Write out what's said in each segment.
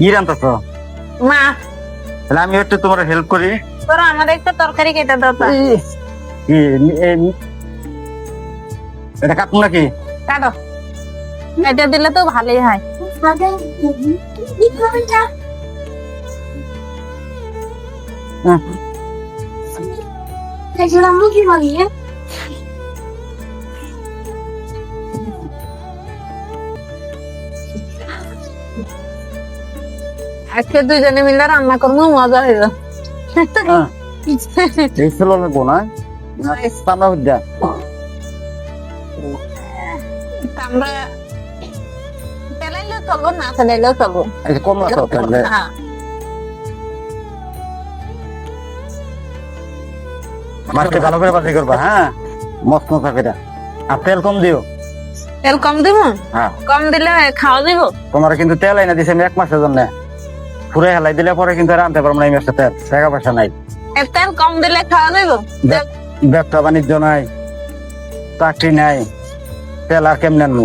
কি রান্তাছ মা। তাহলে আমি একটু তোমার হেল্প করি। তোর আমার একটা তরকারি কেটে দাও তো। কি, এটা কাটুন নাকি? কাটো। এটা দিলে তো ভালোই হয়। হুম। আজকে দুজনে মিলে রান্না করব মজা হইল। হ্যাঁ, এই ছিল লাগবো না সামনে হইয়া আমরা তেলাইলেও চলবো না তেলাইলেও চলবো। এই যে কম আছে তাহলে হ্যাঁ। মাছটা ভালো করে বাজি করবা হ্যাঁ? মস্ত মশা আর তেল কম দিও। তেল কম দিব? হ্যাঁ। কম দিলে খাওয়া দিব তোমার কিন্তু তেল আইনা দিছে এক মাসের জন্য। ফুরে হেলাই দিলে পরে কিন্তু আর আনতে পারব না এই মাসে তেল টাকা পয়সা নাই। তেল কম দিলে খাওয়া দিব বে- ব্যবসা বাণিজ্য নাই চাকরি নাই তেল আর কেমনে আনব?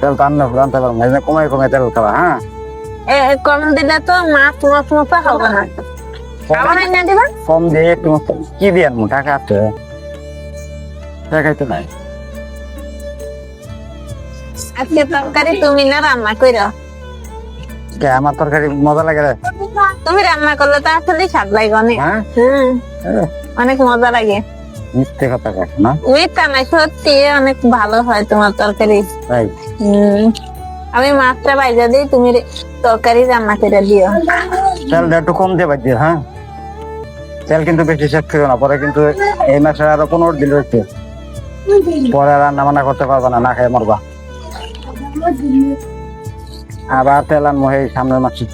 তেল তো আনতে আনতে পারব না কমাই কমাই তেল খাওয়া হ্যাঁ? কম দিলে তো মাছ মাছ মতো হবে না। দিবা? কম দিয়ে একটু কি দিয়ে আনব টাকা আছে? টাকাই তো নাই। আজকে তরকারি তুমি না রান্না কইরা। কে, আমার তরকারি মজা লাগে রে। তুমি রান্না করলে তো আসলে স্বাদ লাগে অনেক। হ্যাঁ? অনেক মজা লাগে। মিথ্যে কথা কস না। মিথ্যা না সত্যি অনেক ভালো হয় তোমার তরকারি। আমি মাছটা বাইজা দিই তুমি তরকারি রান্না করে দিও। তেলটা একটু কম দিয়ে দিও হ্যাঁ? তেল কিন্তু বেশি শেষ করো না পরে কিন্তু এই মাসে আরও পনেরো দিন রয়েছে পরে রান্না বান্না করতে পারবা না না খেয়ে মরবা। আবার তেল আনব এই সামনের মাসে।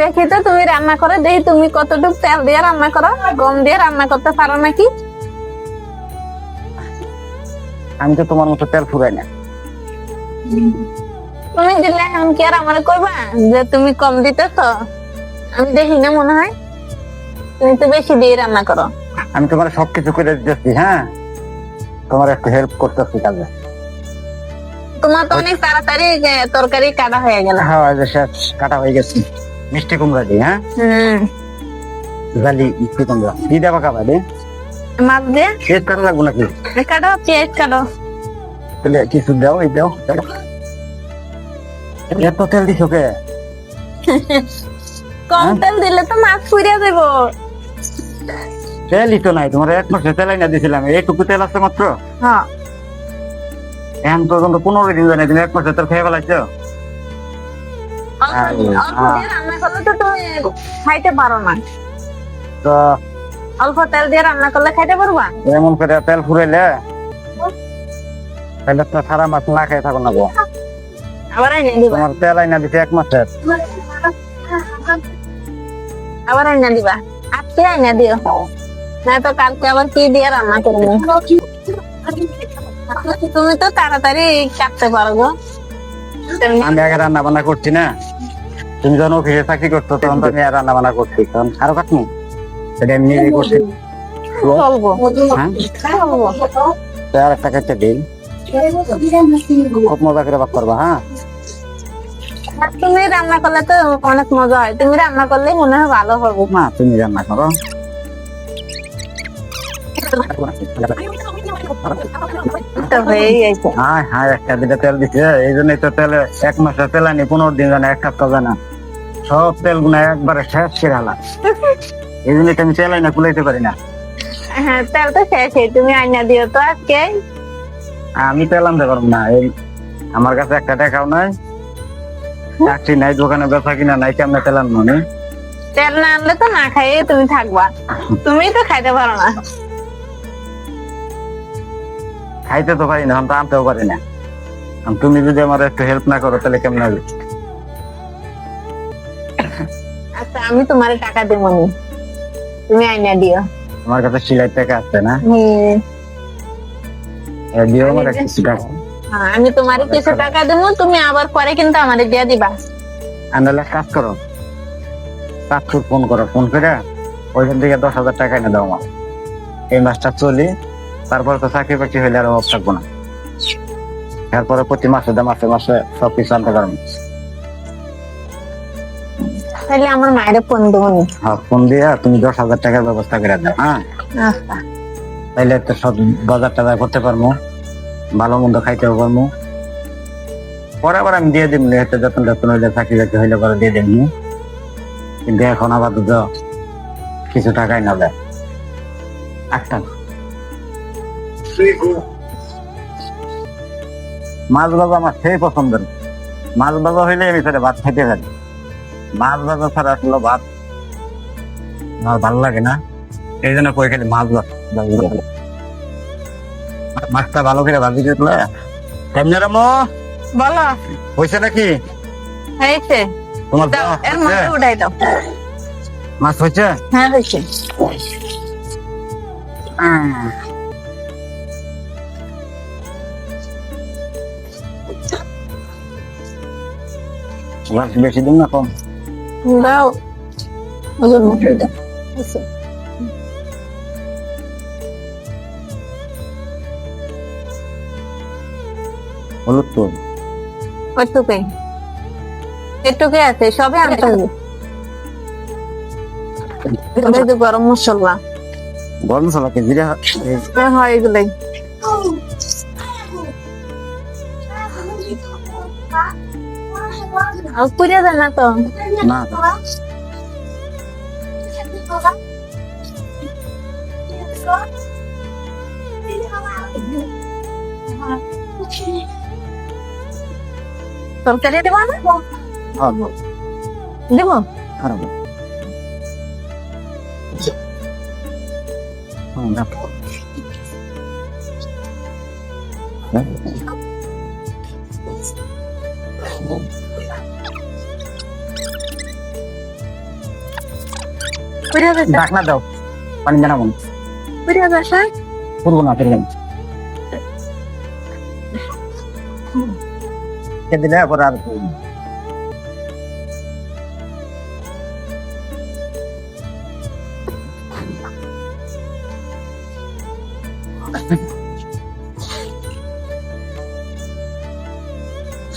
দেখি তো তুমি রান্না করে দেখি তুমি কতটুকু তেল দিয়ে রান্না করো গম দিয়ে রান্না করতে পারো নাকি? আমি তো তোমার মতো তেল ফুরাই না। তুমি দিলে এখন কি আর আমার কইবা যে তুমি কম দিতেছ আমি দেখি না মনে হয়। তুমি তো বেশি দিয়ে রান্না করো। আমি তোমার সবকিছু করে দিতেছি হ্যাঁ? তোমার একটু হেল্প করতেছি কাজে। তোমার তো অনেক তাড়াতাড়ি তরকারি কাটা হয়ে গেল। হ্যাঁ যে শেষ কাটা হয়ে গেছে। মিষ্টি কুমড়া দিই হ্যাঁ? জালি মিষ্টি কুমড়া। দিয়ে দেবা খাবা রে? মাছ দিয়ে? কাটা লাগবো নাকি? কাটো পেঁয়াজ কাটো। তাহলে কিছু দাও এই দাও। এত তেল দিছো কে? কম হ্যাঁ? তেল দিলে তো মাছ ফুরিয়ে দেবো তেলই তো নাই তোমার এক মাসে তেলাই না দিছিলাম। এইটুকু তেল আছে মাত্র? হ্যাঁ। এখন পর্যন্ত পনেরো দিন জানে তুমি এক মাসে তেল খেয়ে ফেলাইছো। অল্প আরে, অল্প দিয়ে রান্না করলে তো তুমি খাইতে পারো না। তো অল্প তেল দিয়ে রান্না করলে খাইতে পারবা? এমন করে তেল ফুরাইলে তাহলে তো সারা মাস না খেয়ে থাকো না গো। আবার এনে দিবা। তোমার তেল আইনা দিছে এক মাসের আবার এনে দিবা। আজকে এনে দিও। না তো কালকে আবার কি দিয়ে রান্না করব? তুমি তো তাড়াতাড়ি কাটতে আমি আগে রান্না বান্না করছি না। তুমি যখন অফিসে চাকরি করতো তখন তো আমি আর রান্না বান্না করছি। তখন আরও কাটনি সেটা আমি নিজে করছি। হ্যাঁ? আর একটা কেটে দিই। খুব মজা করে করবা হ্যাঁ? তুমি রান্না করলে তো অনেক মজা হয়। তুমি রান্না করলে মনে হয় ভালো হবে। মা তুমি রান্না করো। হয়েই হ্যাঁ হ্যাঁ একটা দুটা তেল দিছে এই জন্যই তো তেলে এক মাসে তেল আনি পনেরো দিন জানে এক সপ্তাহ জানা। সব তেল গুনা একবারে শেষ করে হালা এই জন্যই তো আমি তেল আইনা কুলাইতে পারি না। হ্যাঁ তেল তো শেষই তুমি আইনা দিও তো আজকে। আমি তেল আনতে পারব না। এই আমার কাছে একটা টাকাও নাই। চাকরি নাই দোকানে বেচা কিনা নাই কেমনে তেল আনব তেল না আনলে তো না খাইয়ে তুমি থাকবা। তুমি তো খাইতে পারো না। খাইতে তো পারি না আমি তো আনতেও পারি না। তুমি যদি আমার একটু হেল্প না করো তাহলে কেমন হবে? আচ্ছা আমি তোমার টাকা দেবো নি। তুমি আইনা দিও। আমার কাছে সিলাই টাকা আছে না? দিও আমার কিছু টাকা। হ্যাঁ, আমি তোমার কিছু টাকা। দেবো তুমি আবার পরে কিন্তু আমারে দিয়ে দিবা। কাজ করো ফোন করো ফোন করে ওইখান থেকে দশ হাজার টাকা এনে দাও আমার এই মাসটা চলি তারপর তো চাকরি বাকরি হইলে আর অভাব থাকব না। এরপরে প্রতি মাসে দে মাসে মাসে সব কিছু আনতে পারব। তাহলে আমার মায়ের ফোন দেবো হ্যাঁ ফোন দিয়ে তুমি দশ হাজার টাকার ব্যবস্থা করে দাও হ্যাঁ? আচ্ছা। তাইলে তো সব বাজার টাজার করতে পারব ভালো মন্দ খাইতে পারব। পরে আবার আমি দিয়ে দিবনি হয়তো যতন যতন হইলে চাকরি বাকরি হইলে পরে দিয়ে দিবনি কিন্তু এখন আপাতত কিছু টাকাই না দেয়। একটা মাছ বাবা আমার সেই পছন্দের। মাছ বাবা হইলে আমি তাহলে ভাত খাইতে পারি। মাছ বাবা ছাড়া আসলে ভাত আমার ভালো লাগে না। এই জন্য কই খালি মাছ মাছটা ভালো করে ভাজি দিলে কেমনে রামো বলো হয়েছে নাকি? হয়েছে। তোমার এর? মধ্যে উঠাই দাও। মাছ হয়েছে হ্যাঁ হয়েছে মাছ বেশি দিন না কম দাও ওজন উঠাই দাও। হলুদ তো ওইটুকুই এটুকুই আছে সবে আনতে হবে গরম মশলা গরম মশলা কে জিরা হ্যাঁ হয় এগুলাই আর পুড়ে যায় না তো না তরকারি দেবো না হ্যাঁ, দেবো খারাপ হুম, রাখো। হ্যাঁ? পুড়ে যায় ঢাকনা দাও পানি জানাব পুড়ে যায় করব না করব না দিলে পরে আর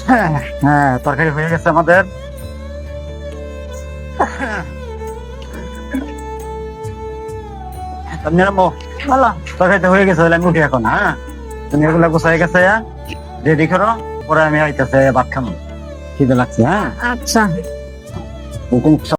হ্যাঁ হ্যাঁ তরকারি হয়ে গেছে আমাদের। রামো বলো তরকারিটা হয়ে গেছে আমি উঠি এখন হ্যাঁ? তুমি এগুলা গোছাই গেছে রেডি করো পরে আমি আইতেছে ভাত খাব খিদে লাগছে হ্যাঁ? আচ্ছা। হুকুম